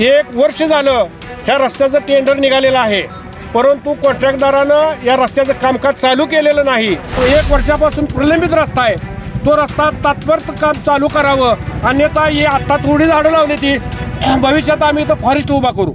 एक वर्ष झालं ह्या रस्त्याचं टेंडर निघालेलं आहे. परंतु कॉन्ट्रॅक्टदारानं या रस्त्याचं कामकाज चालू केलेलं नाही. एक वर्षापासून प्रलंबित रस्ता आहे. तो रस्ता तात्पर्य काम चालू करावं. अन्यथा ही आत्ता थोडी झाडं लावली ती. भविष्यात आम्ही इथं फॉरेस्ट उभा करू.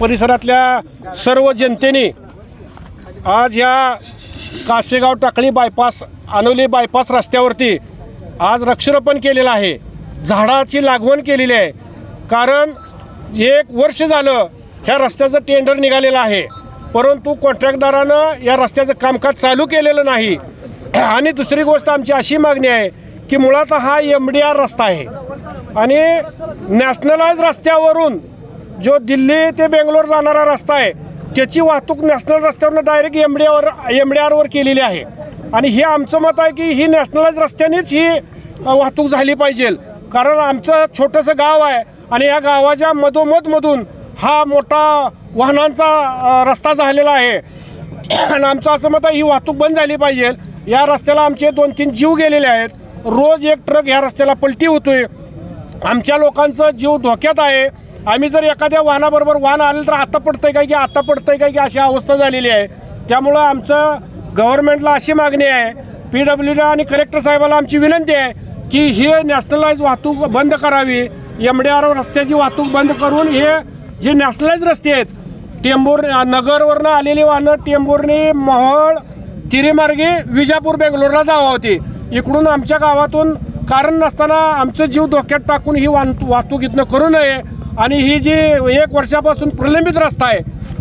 परिसरातल्या सर्व जनतेने आज ह्या कासेगाव टाकळी बायपास अनोली बायपास रस्त्यावरती आज वृक्षरोपण केलेलं आहे. झाडाची लागवण केलेली आहे. कारण एक वर्ष झालं ह्या रस्त्याचं टेंडर निघालेलं आहे. परंतु कॉन्ट्रॅक्टदारानं या रस्त्याचं कामकाज चालू केलेलं नाही. आणि दुसरी गोष्ट आमची अशी मागणी आहे की मुळात हा एम डी आर रस्ता आहे. आणि नॅशनलाइज रस्त्यावरून जो दिल्ली ते बेंगलोर जाणारा रस्ता आहे त्याची वाहतूक नॅशनल रस्त्यावरून direct M D R M D आरवर केलेली आहे. आणि हे आमचं मत आहे की ही नॅशनलाइज रस्त्यानेच ही वाहतूक झाली पाहिजे. कारण आमचं छोटंसं गाव आहे आणि या गावाच्या मधोमधमधून हा मोठा वाहनांचा रस्ता झालेला आहे. आणि आमचं असं मत आहे ही वाहतूक बंद झाली पाहिजे. या रस्त्याला आमचे दोन तीन जीव गेलेले आहेत. रोज एक ट्रक या रस्त्याला पलटी होतोय. आमच्या लोकांचं जीव धोक्यात आहे. आम्ही जर एखाद्या वाहनाबरोबर वाहन आलं तर आता पडतंय काय की आता पडतंय काय की अशी अवस्था झालेली आहे. त्यामुळं आमचं गव्हर्नमेंटला अशी मागणी आहे. पी डब्ल्यूला आणि कलेक्टर साहेबाला आमची विनंती आहे की हे नॅशनलाइज वाहतूक बंद करावी. एम डी आर रस्त्याची वाहतूक बंद करून हे जे नॅशनलाइज रस्ते आहेत टेंबूर नगरवरनं आलेली वाहनं टेंबूरने मोहोळ तिरीमार्गे विजापूर बेंगलोरला जावं होती. इकडून आमच्या गावातून कारण नसताना आमचं जीव धोक्यात टाकून ही वाहन वाहतूक इथनं करू नये आणि ही जी एक वर्षापासून प्रलंबित रस्ता आहे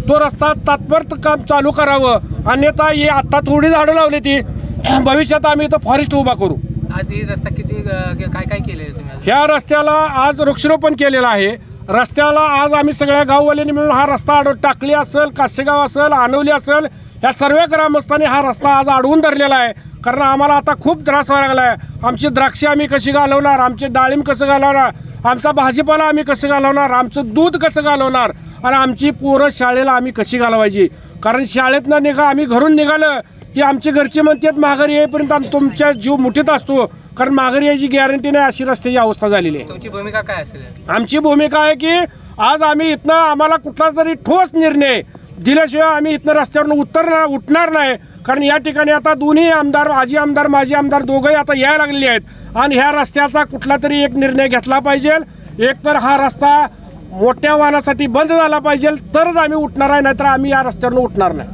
तो रस्ता तात्पर्य काम चालू करावं. अन्यथा ही आत्ता थोडी झाडं लावली ती. भविष्यात आम्ही इथं फॉरेस्ट उभा करू. आज ही रस्ता किती काय काय केले? ह्या रस्त्याला आज वृक्षारोपण केलेलं आहे. रस्त्याला आज आम्ही सगळ्या गाववाल्यांनी मिळून हा रस्ता अडव टाकली असेल कासेगाव असेल आणवली असेल ह्या सर्व ग्रामस्थांनी हा रस्ता आज अडवून धरलेला आहे. कारण आम्हाला आता खूप त्रास व्हायला लागला आहे आमची द्राक्षे आम्ही कशी घालवणार? आमचे डाळिंब कसं घालवणार? आमचा भाजीपाला आम्ही कसं घालवणार? आमचं दूध कसं घालवणार? आणि आमची पोरं शाळेला आम्ही कशी घालवायची? कारण शाळेतनं निघा आम्ही घरून निघालं की आमचे घरचे म्हणतात माघारी येईपर्यंत आम- तुमच्या जीव मुठीत असतो. कारण माघारी यायची गॅरंटी नाही अशी रस्त्याची अवस्था झालेली आहे. तुमची भूमिका काय असेल? आमची भूमिका आहे की आज आम्ही इथनं आम्हाला कुठला तरी ठोस निर्णय दिल्याशिवाय आम्ही इथनं रस्त्यावरून उतरणार उठणार नाही. कारण या ठिकाणी आता दोन्ही आमदार आजी आमदार माजी आमदार दोघंही आता यायला लागलेले आहेत. आणि ह्या रस्त्याचा कुठला तरी एक निर्णय घेतला पाहिजे. एकतर हा रस्ता मोठ्या वाहनासाठी बंद झाला पाहिजे. तरच आम्ही उठणार आहे नाहीतर आम्ही या रस्त्यावरून उठणार नाही.